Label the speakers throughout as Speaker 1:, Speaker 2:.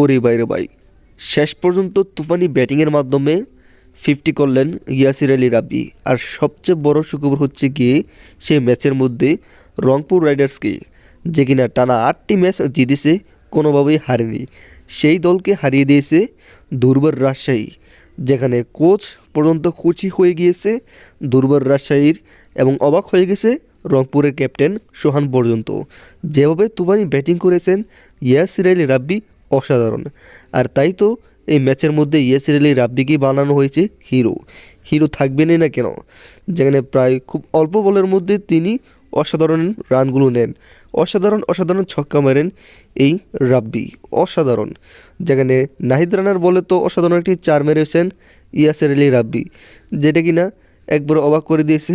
Speaker 1: ওরে বাইরে ভাই। শেষ পর্যন্ত তুফানি ব্যাটিংয়ের মাধ্যমে ফিফটি করলেন ইয়াসির আলী রাব্বি। আর সবচেয়ে বড় সুখবর হচ্ছে গিয়ে সেই ম্যাচের মধ্যে রংপুর রাইডার্সকে যে কিনা টানা আটটি ম্যাচ জিতেছে, কোনোভাবেই হারেনি। সেই দলকে হারিয়ে দিয়েছে দুর্বার রাজশাহী, যেখানে কোচ পর্যন্ত খুশি হয়ে গিয়েছে দুর্বার রাজশাহীর এবং অবাক হয়ে গেছে রংপুরের ক্যাপ্টেন সোহান পর্যন্ত। যেভাবে তুফানি ব্যাটিং করেছেন ইয়াসির আলী রাব্বি অসাধারণ। আর তাই তো এই ম্যাচের মধ্যে ইয়াসির আলী রাব্বিকেই বানানো হয়েছে হিরো। হিরো থাকবেনই না কেন? যেখানে প্রায় খুব অল্প বলের মধ্যে তিনি অসাধারণ রানগুলো নেন। অসাধারণ অসাধারণ ছক্কা মারেন এই রাব্বি। অসাধারণ। যেখানে নাহিদ রানার বলে তো অসাধারণ একটি চার মেরেছেন ইয়াসির আলী রাব্বি, যেটা কিনা একবার অবাক করে দিয়েছে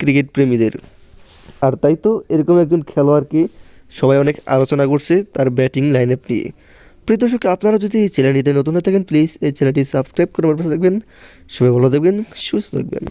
Speaker 1: ক্রিকেট প্রেমীদের। আর তাই তো এরকম একজন খেলোয়াড়কে সবাই অনেক আলোচনা করছে তার ব্যাটিং লাইন আপ নিয়ে। প্রিয় দর্শক, আপনারা যদি এই চ্যানেলটিতে নতুন হয়ে থাকেন প্লিজ এই চ্যানেলটি সাবস্ক্রাইব করে আমার থাকবেন। সবাই ভালো থাকবেন, সুস্থ থাকবেন।